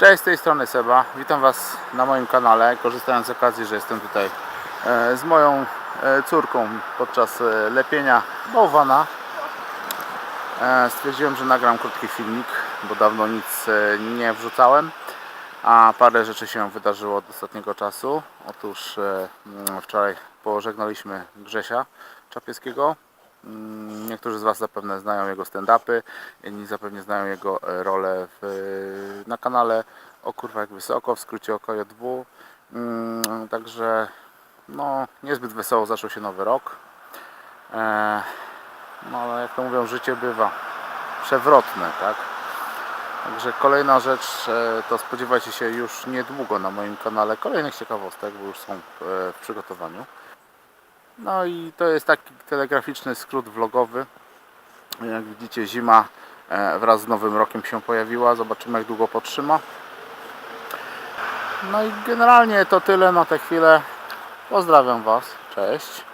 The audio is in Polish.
Cześć, z tej strony Seba. Witam Was na moim kanale. Korzystając z okazji, że jestem tutaj e, z moją e, córką podczas e, lepienia bałwana, stwierdziłem, że nagram krótki filmik, bo dawno nic nie wrzucałem, a parę rzeczy się wydarzyło od ostatniego czasu. Otóż mm, wczoraj pożegnaliśmy Grzesia Czapieskiego. Mm, Niektórzy z Was zapewne znają jego stand-upy, inni zapewne znają jego rolę w, na kanale O jak wysoko, w skrócie OKJ2. Mm, Także no, niezbyt wesoło zaczął się nowy rok. E, No ale jak to mówią, życie bywa przewrotne, tak? Także kolejna rzecz, e, to spodziewajcie się już niedługo na moim kanale kolejnych ciekawostek, bo już są e, w przygotowaniu. No i to jest taki telegraficzny skrót vlogowy. Jak widzicie zima e, wraz z nowym rokiem się pojawiła. Zobaczymy jak długo potrzyma. No i generalnie to tyle na tę chwilę. Pozdrawiam Was. Cześć.